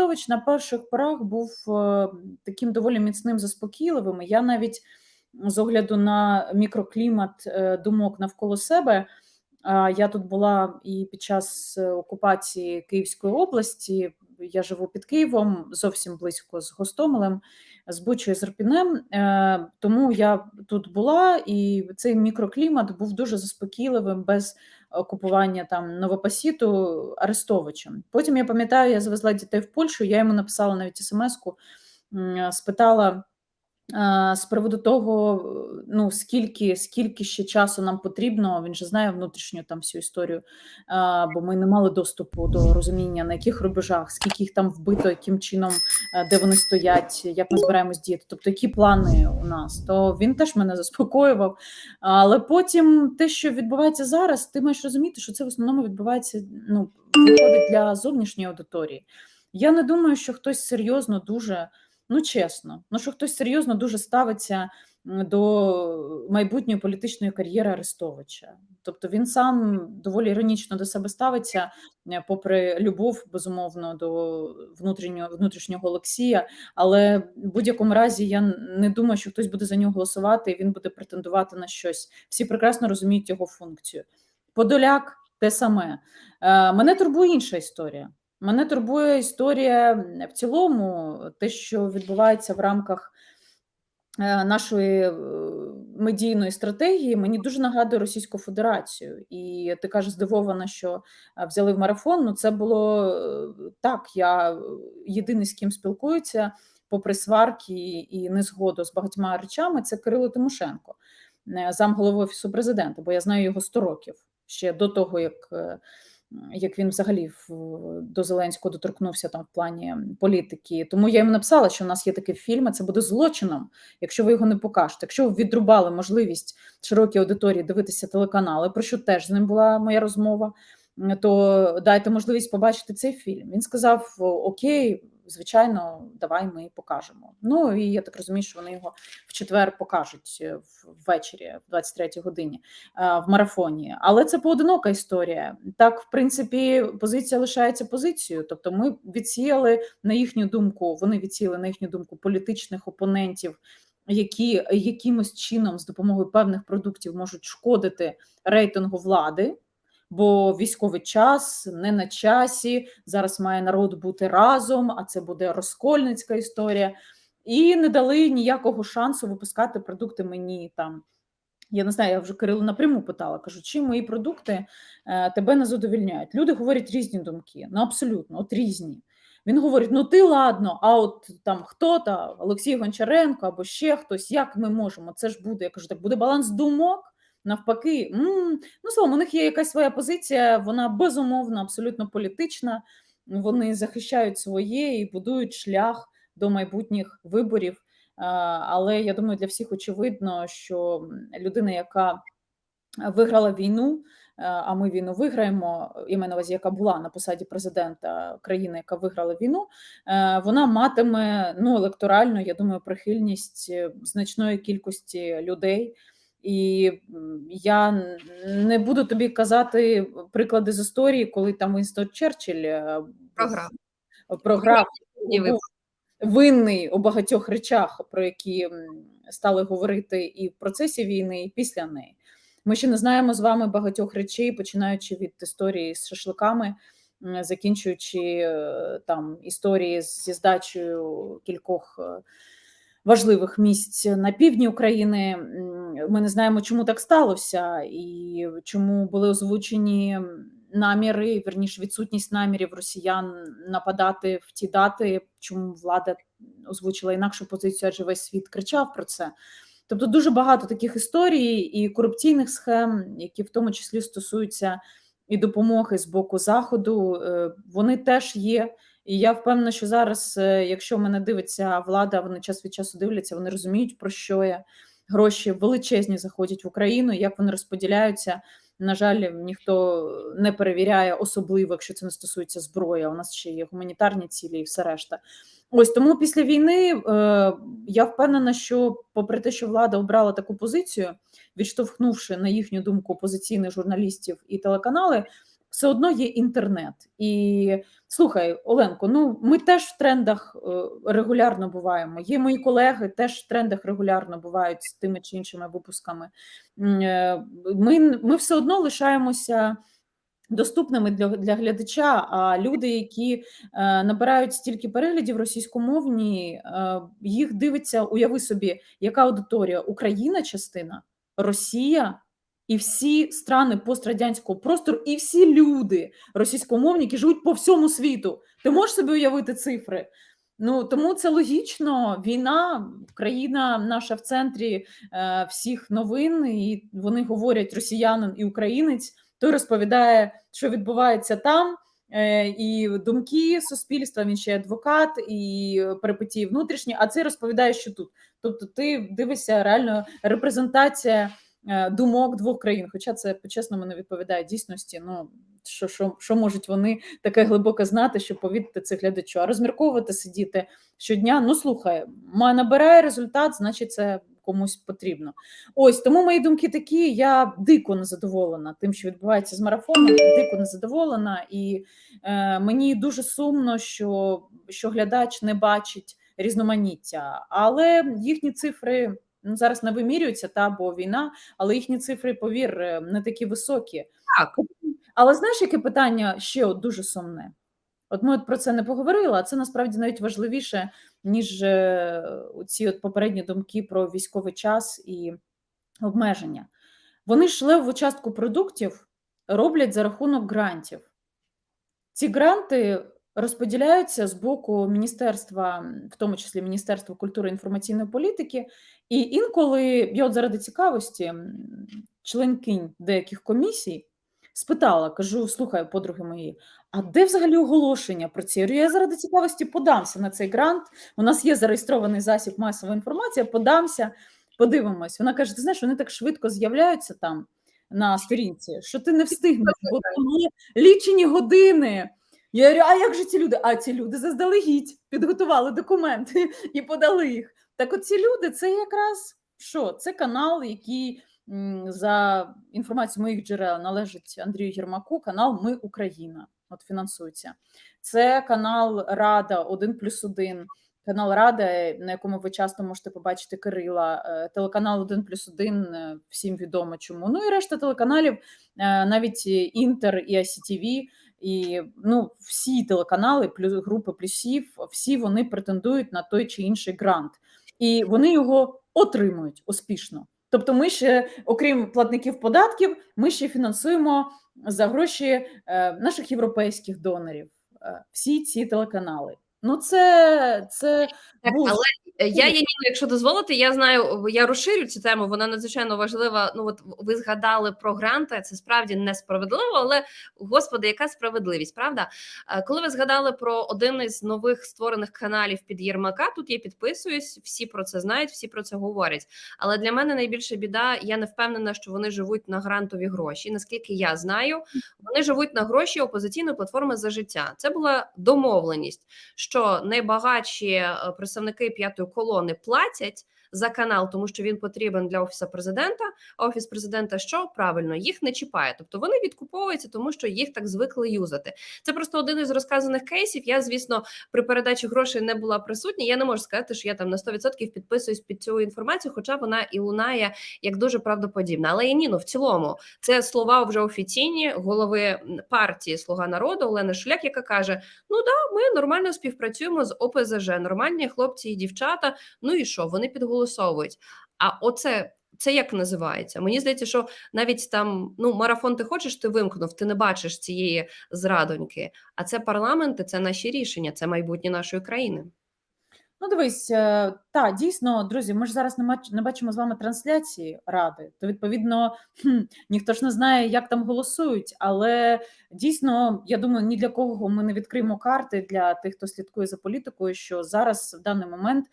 Арестович на перших порах був е, таким доволі міцним заспокійливим. Я навіть з огляду на мікроклімат е, думок навколо себе. Я тут була і під час окупації Київської області. Я живу під Києвом зовсім близько з Гостомелем, з Бучою з Рпінем. Е, тому я тут була, і цей мікроклімат був дуже заспокійливим без окупування там Новопасіту Арестовичем. Потім я пам'ятаю, я завезла дітей в Польщу. Я йому написала навіть смс-ку, спитала. З приводу того, ну скільки скільки ще часу нам потрібно, він же знає внутрішню там всю історію, бо ми не мали доступу до розуміння, на яких рубежах, скільки їх там вбито, яким чином, де вони стоять, як ми збираємось діяти, тобто які плани у нас, то він теж мене заспокоював. Але потім те, що відбувається зараз, ти маєш розуміти, що це в основному відбувається ну, для зовнішньої аудиторії. Я не думаю, що хтось серйозно дуже. Ну, чесно, ну що хтось серйозно дуже ставиться до майбутньої політичної кар'єри Арестовича. Тобто він сам доволі іронічно до себе ставиться, е, попри любов, безумовно, до внутрішнього внутрішнього Олексія. Але в будь-якому разі я не думаю, що хтось буде за нього голосувати, і він буде претендувати на щось. Всі прекрасно розуміють його функцію. Подоляк те саме. Е, мене турбує інша історія. Мене турбує історія в цілому, те, що відбувається в рамках е, нашої е, медійної стратегії, мені дуже нагадує Російську Федерацію. І ти кажеш, здивована, що е, взяли в марафон. Ну, це було так. Я єдиний з ким спілкуються, попри сварки і незгоду з багатьма речами. Це Кирило Тимошенко, замголови офісу президента, бо я знаю його 100 років ще до того, як як він взагалі до Зеленського доторкнувся там в плані політики. Тому я йому написала, що в нас є такий фільм, а це буде злочином, якщо ви його не покажете. Якщо ви відрубали можливість широкій аудиторії дивитися телеканали, про що теж з ним була моя розмова, то дайте можливість побачити цей фільм. Він сказав: Окей звичайно, давай ми покажемо. Ну і я так розумію, що вони його в четвер покажуть е, ввечері, в 23-й годині е, в марафоні. Але це поодинока історія. Так, в принципі, позиція лишається позицією. Тобто, ми відсіяли на їхню думку, вони відсіяли на їхню думку політичних опонентів. Які якимось чином з допомогою певних продуктів можуть шкодити рейтингу влади, бо військовий час не на часі. Зараз має народ бути разом, а це буде розкольницька історія. І не дали ніякого шансу випускати продукти мені там. Я не знаю, я вже Кирилу напряму питала, кажу, чи мої продукти е, тебе не задовільняють. Люди говорять різні думки, ну абсолютно, от різні. Він говорить: ну ти ладно, а от там хто-то, Олексій Гончаренко або ще хтось, як ми можемо? Це ж буде. Я кажу, так буде баланс думок навпаки, м ну словом, у них є якась своя позиція, вона безумовно абсолютно політична. Вони захищають своє і будують шлях до майбутніх виборів. Але я думаю, для всіх очевидно, що людина, яка виграла війну, а ми війну виграємо, іменно увазі, яка була на посаді президента країни, яка виграла війну, вона матиме ну електорально, я думаю, прихильність значної кількості людей. І я не буду тобі казати приклади з історії, коли там Вінстон Черчилль е, програв програв був винний у багатьох речах, про які стали говорити і в процесі війни, і після неї. Ми ще не знаємо з вами багатьох речей, починаючи від історії з шашликами, закінчуючи е, там історії зі здачею кількох. Важливих місць на півдні України. Ми не знаємо, чому так сталося, і чому були озвучені наміри, верніше відсутність намірів росіян нападати в ті дати, чому влада озвучила інакшу позицію, адже весь світ кричав про це. Тобто дуже багато таких історій і корупційних схем, які в тому числі стосуються і допомоги з боку заходу, е, вони теж є. І я впевнена, що зараз, е, якщо мене дивиться влада, вони час від часу дивляться, вони розуміють, про що я. Гроші величезні заходять в Україну, як вони розподіляються. На жаль, ніхто не перевіряє, особливо, якщо це не стосується зброї. У нас ще є гуманітарні цілі і все решта. Ось тому після війни е, я впевнена, що, попри те, що влада обрала таку позицію, відштовхнувши на їхню думку опозиційних журналістів і телеканали, все одно є інтернет. І слухай, Оленко, ну ми теж в трендах е, регулярно буваємо. Є мої колеги, теж в трендах регулярно бувають з тими чи іншими випусками. Е, ми, Ми все одно лишаємося доступними для для глядача. А люди, які е, набирають стільки переглядів російськомовні, е, їх дивиться, уяви собі, яка аудиторія Україна, частина, Росія. І всі страни пострадянського простору, і всі люди російськомовні, які живуть по всьому світу. Ти можеш собі уявити цифри? Ну тому це логічно. Війна, країна наша в центрі е, всіх новин, і вони говорять росіянин і українець той розповідає, що відбувається там, е, і думки суспільства. Він ще адвокат і перипетії внутрішні. А це розповідає, що тут. Тобто, ти дивишся реально репрезентація думок двох країн. Хоча це по-чесному не відповідає дійсності. Ну що що, що можуть вони таке глибоке знати, щоб повірити це глядачу, а розмірковувати сидіти щодня. Ну слухай, набирає результат, значить, це комусь потрібно. Ось тому мої думки такі. Я дико незадоволена тим, що відбувається з марафоном. Дико незадоволена, і е, мені дуже сумно, що, що глядач не бачить різноманіття, але їхні цифри. Ну, зараз не вимірюються та бо війна, але їхні цифри, повір, е, не такі високі. Так. Але знаєш, яке питання ще от дуже сумне? От ми от про це не поговорили, а це насправді навіть важливіше, ніж е, ці от попередні думки про військовий час і обмеження. Вони ж в частку продуктів роблять за рахунок грантів. Ці гранти розподіляються з боку міністерства, в тому числі Міністерства культури і інформаційної політики, і інколи я от заради цікавості членкинь деяких комісій спитала, кажу: слухай, подруги мої, а де взагалі оголошення про ці? Я заради цікавості подамся на цей грант. У нас є зареєстрований засіб масової інформації, подамся, подивимось. Вона каже: ти знаєш, вони так швидко з'являються там на сторінці, що ти не встигнеш, бо там є лічені години. Я говорю, а як же ці люди? А ці люди заздалегідь підготували документи і подали їх. Так, от ці люди, це якраз що? Це канал, який за інформацією моїх джерел належить Андрію Єрмаку, канал Ми Україна. От фінансується. Це канал Рада 1 плюс 1, канал Рада, на якому ви часто можете побачити Кирила, е, телеканал 1 плюс 1, е, всім відомо чому. Ну і решта телеканалів, е, навіть Інтер і ICTV, і ну, всі телеканали, плюс групи плюсів, всі вони претендують на той чи інший грант, і вони його отримують успішно. Тобто, ми ще, окрім платників податків, ми ще фінансуємо за гроші е, наших європейських донорів е, всі ці телеканали. Ну, це це так, але Е, я Яніно, якщо дозволити, я знаю, я розширю цю тему. Вона надзвичайно важлива. Ну от ви згадали про гранти. Це справді несправедливо, але господи, яка справедливість? Правда, е, коли ви згадали про один із нових створених каналів під Єрмака, тут я підписуюсь, всі про це знають, всі про це говорять. Але для мене найбільша біда, я не впевнена, що вони живуть на грантові гроші. Наскільки я знаю, вони живуть на гроші опозиційної платформи за життя. Це була домовленість, що найбагатші е, представники п'ятої колони платять за канал, тому що він потрібен для офісу президента. Офіс президента що правильно їх не чіпає. Тобто вони відкуповуються, тому що їх так звикли юзати. Це просто один із розказаних кейсів. Я, звісно, при передачі грошей не була присутня. Я не можу сказати, що я там на 100% підписуюсь під цю інформацію, хоча вона і лунає як дуже правдоподібна. Але і ні, ну в цілому це слова вже офіційні голови партії Слуга народу Олени Шуляк, яка каже: Ну да, ми нормально співпрацюємо з ОПЗЖ, нормальні хлопці і дівчата. Ну і що вони підголосують проголосовують. А оце це як називається? Мені здається, що навіть там ну марафон ти хочеш, ти вимкнув, ти не бачиш цієї зрадоньки. А це парламенти, це наші рішення, це майбутнє нашої країни. Ну, дивись, е, так, дійсно, друзі, ми ж зараз не бачимо з вами трансляції ради, то відповідно хм, ніхто ж не знає, як там голосують. Але дійсно, я думаю, ні для кого ми не відкриємо карти для тих, хто слідкує за політикою. Що зараз в даний момент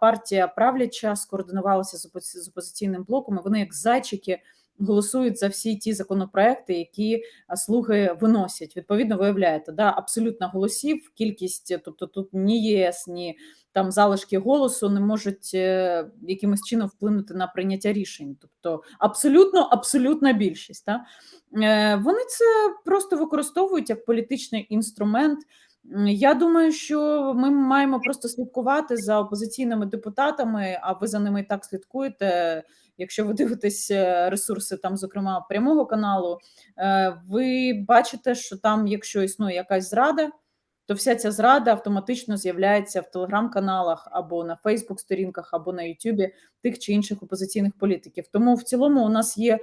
партія правляча скоординувалася з опозиційним блоком. і Вони як зайчики голосують за всі ті законопроекти, які слуги виносять. Відповідно, виявляєте, да, абсолютно голосів, кількість, тобто тут ні ЄС, ні там залишки голосу не можуть е, якимось чином вплинути на прийняття рішень. Тобто абсолютно, абсолютна більшість. Та? Е, Вони це просто використовують як політичний інструмент. Я думаю, що ми маємо просто слідкувати за опозиційними депутатами, а ви за ними і так слідкуєте. Якщо ви дивитесь е, ресурси, там, зокрема, прямого каналу, е, ви бачите, що там, якщо існує якась зрада, то вся ця зрада автоматично з'являється в телеграм-каналах або на Фейсбук-сторінках, або на Ютубі тих чи інших опозиційних політиків. Тому в цілому у нас є е,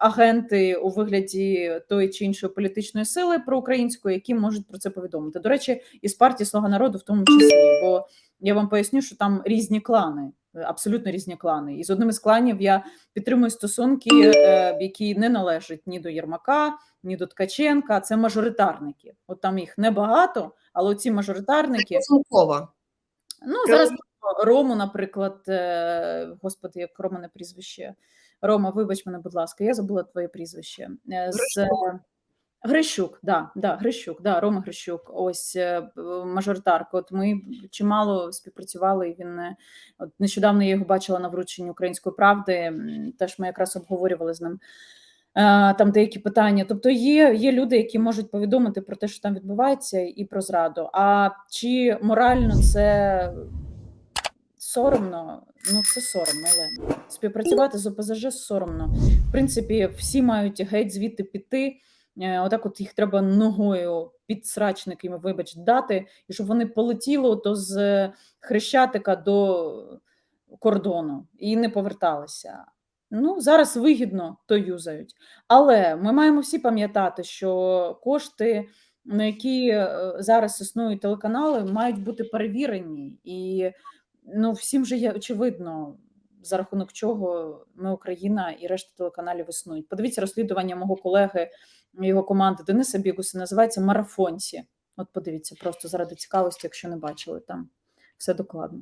агенти у вигляді тої чи іншої політичної сили проукраїнської, які можуть про це повідомити. До речі, із партії Слуга народу, в тому числі, бо я вам поясню, що там різні клани. Абсолютно різні клани, і з одним із кланів я підтримую стосунки, е, які не належать ні до Єрмака, ні до Ткаченка. Це мажоритарники. От там їх небагато, але ці мажоритарники. Ну, зараз Рому, наприклад, е, господи, як Романе прізвище. Рома, вибач мене, будь ласка, я забула твоє прізвище. Е, З... Грищук, да, да, Грищук, да, Рома Грищук, ось е, мажоритарка. От ми чимало співпрацювали. і Він е, от нещодавно я його бачила на врученні української правди. Теж ми якраз обговорювали з ним е, там деякі питання. Тобто є, є люди, які можуть повідомити про те, що там відбувається, і про зраду. А чи морально це соромно? Ну це соромно, Олена. Співпрацювати з ОПЗЖ соромно. В принципі, всі мають геть звідти піти. Е, Отак, от їх треба ногою під срачники, вибач, дати, і щоб вони полетіли то з хрещатика до кордону і не поверталися. Ну, зараз вигідно, то юзають. Але ми маємо всі пам'ятати, що кошти, на які е, зараз існують телеканали, мають бути перевірені. І ну, всім же є очевидно, за рахунок чого ми Україна і решта телеканалів існують. Подивіться розслідування мого колеги, його команди Дениса Бігуса, називається Марафонці. От подивіться, просто заради цікавості, якщо не бачили там все докладно.